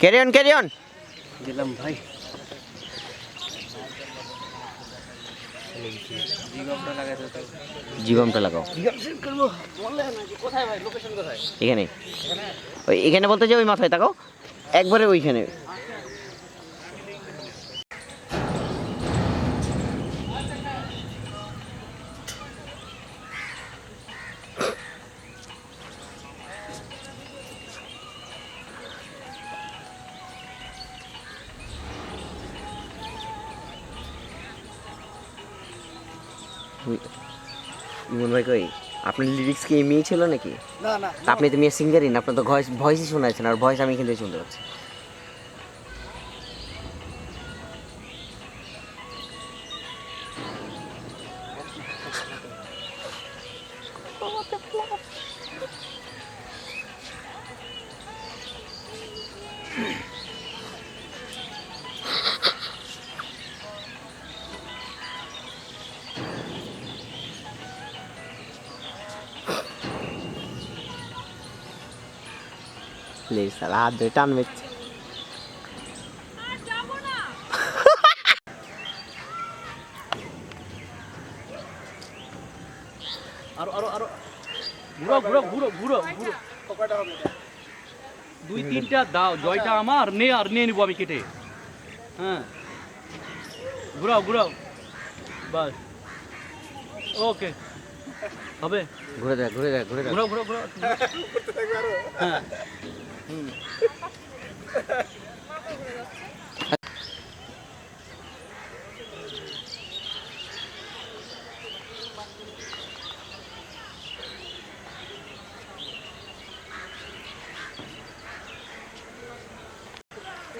Carry on carry on দিলাম ভাই। জিগমটা লাগাও। এখানে ওই এখানে বলতে যে ওই মাথায় তাকাও। একবারে ওইখানে। ইমন ভাই কই আপনার লিরিক্স কি এমনি ছিল নাকি? না না। তা আপনি তো মেয়ে সিঙ্গারই না আপনার তো ভয়েস ভয়েসই শোনাচ্ছেন আর ভয়েস আমি থেকে শুনতে পাচ্ছি। প্লিজ স্যার হাত ধরে টান আরও আরও আরও। ঘুরো ঘুরো ঘুরো ঘুরো ঘুরো। দুই তিনটা দাও। জয়টা আমার। নে আর নিয়ে নিবো আমি কেটে। হ্যাঁ। ঘুরাও ঘুরাও। বাস। ওকে। হবে? ঘুরে দেখ ঘুরে দেখ ঘুরে দেখ। ঘুরাও ঘুরাও ঘুরাও। হ্যাঁ।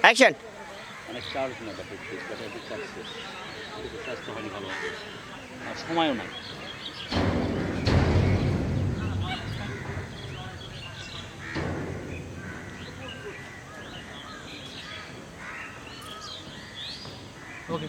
অ্যাকশন অনেক চার্জ না ব্যাপার ব্যাটারি চার্জ চার্জটা হয়নি ভালো। সময়ও নাই। ওকে